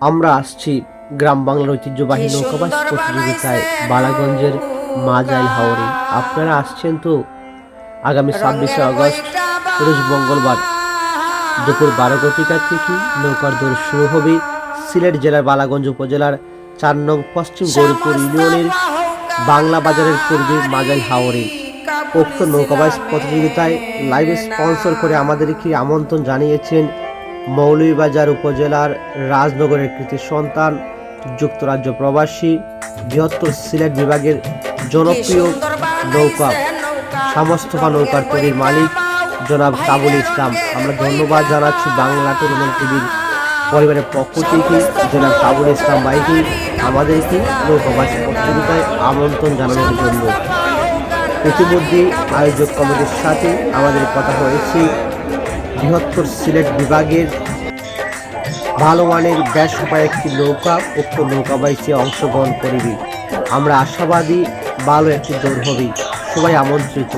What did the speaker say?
আমরা আসছি গ্রাম বাংলার ঐতিহ্যবাহী নৌকাবাস প্রতিযোগিতায় বালাগঞ্জের মাজাইল হাওরে। আপনারা আসছেন তো আগামী ছাব্বিশে আগস্ট রোজ মঙ্গলবার। দুপুর বারো ঘটিকা থেকে নৌকার দৌড় শুরু হবে সিলেট জেলার বালাগঞ্জ উপজেলার চার নং পশ্চিম গৌরীপুর ইউনিয়নের বাংলা বাজারের পূর্বে মাজাইল হাওরে। উক্ত নৌকাবাস প্রতিযোগিতায় লাইভ স্পন্সর করে আমাদেরকে আমন্ত্রণ জানিয়েছেন মৌলভীবাজার উপজেলার রাজনগরের কৃতি সন্তান, যুক্তরাজ্য প্রবাসী, বৃহত্তর সিলেট বিভাগের জনপ্রিয় নৌকা সমস্তফা নৌকার তৈরির মালিক জনাব কাবুল ইসলাম। আমরা ধন্যবাদ জানাচ্ছি বাংলা টুর্নামেন্ট টিভির পরিবারের পক্ষ থেকে জনাব কাবুল ইসলাম ভাইকে, আমাদেরকে নৌকাবাস প্রতিযোগিতায় আমন্ত্রণ জানানোর জন্য। ইতিমধ্যে আয়োজক কমিটির সাথে আমাদের কথা হয়েছে। বৃহত্তর সিলেট বিভাগের ভালো মানের ব্যাস উপায় একটি নৌকা, উক্ত নৌকা বাইসে অংশগ্রহণ করিবে। আমরা আশাবাদী, ভালো একটি দৌড় হবি। সবাই আমন্ত্রিত।